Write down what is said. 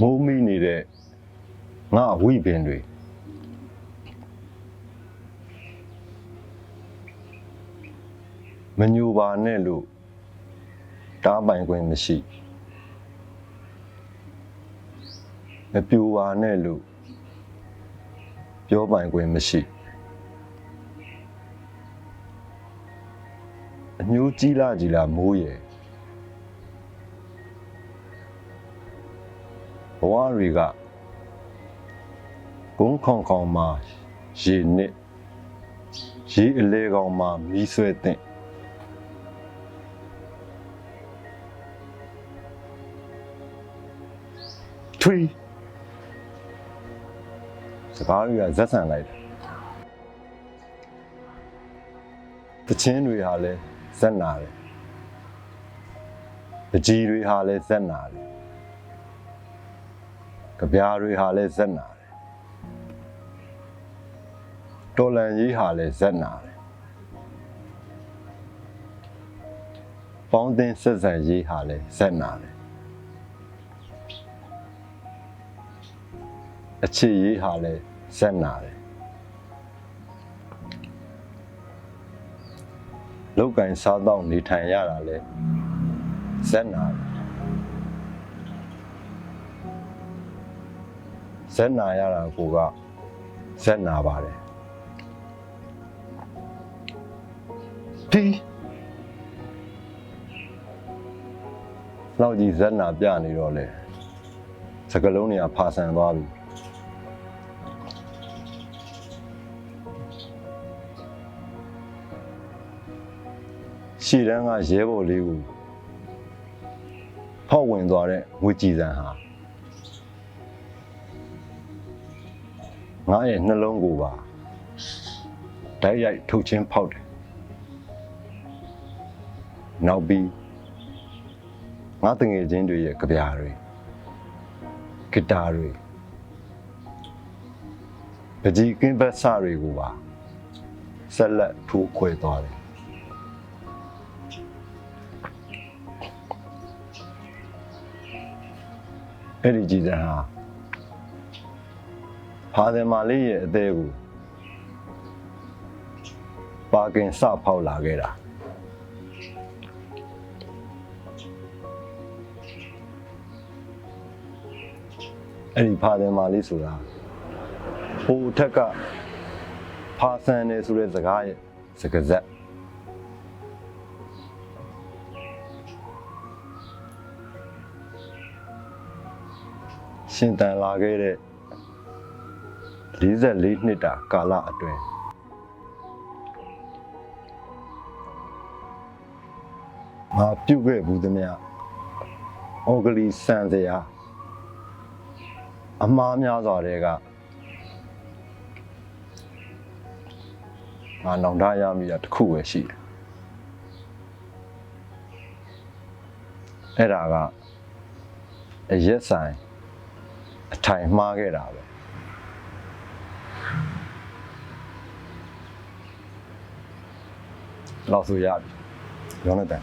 မိုးမိနေတဲ့ငါအဝိပင်တွေ မညူပါနဲ့လို့တားပိုင်ခွင့်မရှိမပြူပါနဲ့လို့ပြောပိုင်ခွင့်မရှိအညိုးကြီးလာကြီးလာမိုးရယ်ဘဝတွေကဂုံးခေါင်ခေါင်မှာရေနစ်ရေအလေကောင်မှာမီးဆွဲတဲ့ ထွေးစကားတွေကဇက်ဆန်လိုက်တယ်တချင်းတွေဟာလဲဇက်နာတယ်ပကြီးတွေဟာလဲဇက်နာတယ်ကြပြားတွေဟာလည်းဇက်နာတယ်တော်လန်ကြီးဟာလည်းဇက်နာတယ်ပေါင်းတင်ဆက်ဆံရေးဟာလည်းဇက်နာတယ် အချစ်ရေးဟာလည်းဇက်နာတယ်လောက်ကင်စားတော့နေထိုင်ရတာလည်းဇက်နာတယ်ဇက်နာရတာကိုကဇက်နာပါတယ်ဒီလောက်ကြီးဇက်နာပြနေတော့လေစကလုံးတွေကဖာဆန်သွားပြီ ရှီတန်းကရဲဘော်လေးကိုဖောက်ဝင်သွားတဲ့ငွေကြည်စံဟာငါရဲ့နှလုံးကိုပါဓာတ်ရိုက်ထုတ်ချင်းဖောက်တယ်နောက်ပြီးငါတငယ်ချင်းတွေရဲ့ကြပြားတွေဂီတာတွေပကြီးကင်းဘတ်ဆတွေကိုပါဆက်လက်ထိုးခွဲသွားတယ် အဲ့ဒီကြည်စံဟာဖာတယ်မာလေးရဲ့အသေးကိုပါကင်စဖောက်လာခဲ့တာအဲ့ဒီဖာတယ်မာလေးဆိုတာဟိုထက်ကဖာဆန်နေဆိုတဲ့စကားရဲ့စကားဆက် ရှင်တန်လာခဲ့တဲ့44နှစ်တာကာလအတွင်းငါပြုတ်ခဲ့ဘူးသမျှဩဂလီစံစရာအမားများစွာတွေကငါနောင်တရမိတာတစ်ခုပဲရှိတယ်အဲ့ဒါကအရက်ဆိုင် အထိုင်မှားခဲ့တာပဲလောက်ဆိုရပြီရောင်းတဲ့တန်